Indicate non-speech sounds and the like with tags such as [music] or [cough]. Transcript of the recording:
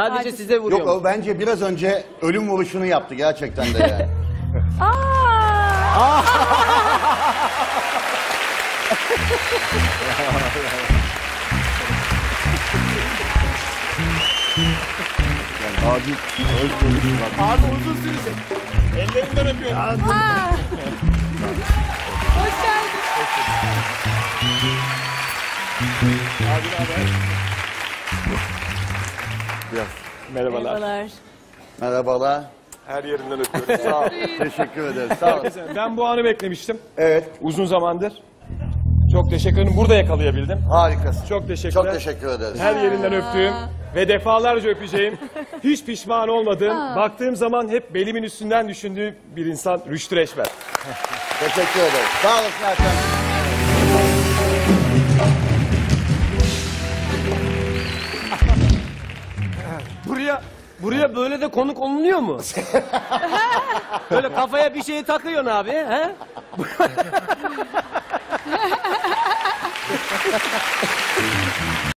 Sadece size vuruyor. Yok o bence biraz önce ölüm vuruşunu yaptı gerçekten de yani. [laughs] Aa! Abi öldürdü bak. Abi uzun sürecek. Ellerinden öpüyorum. Aa! Hoş geldin. Merhabalar. Merhabalar. Merhabalar. Her yerinden öpüyorum. Sağ ol. [laughs] Teşekkür ederiz. Sağ olun. ben bu anı beklemiştim. Evet Uzun zamandır. Çok teşekkür ederim. Burada yakalayabildim. harikasın. Çok teşekkürler. Çok teşekkür ederiz. Her yerinden öptüğüm ve defalarca öpeceğim, [laughs] hiç pişman olmadığım, baktığım zaman hep belimin üstünden düşündüğü bir insan Rüştü Reşber. Teşekkür ederiz. Sağ olasın Erkan. Buraya buraya böyle de konuk olunuyor mu? [laughs] böyle kafaya bir şey takıyorsun abi, he? [laughs]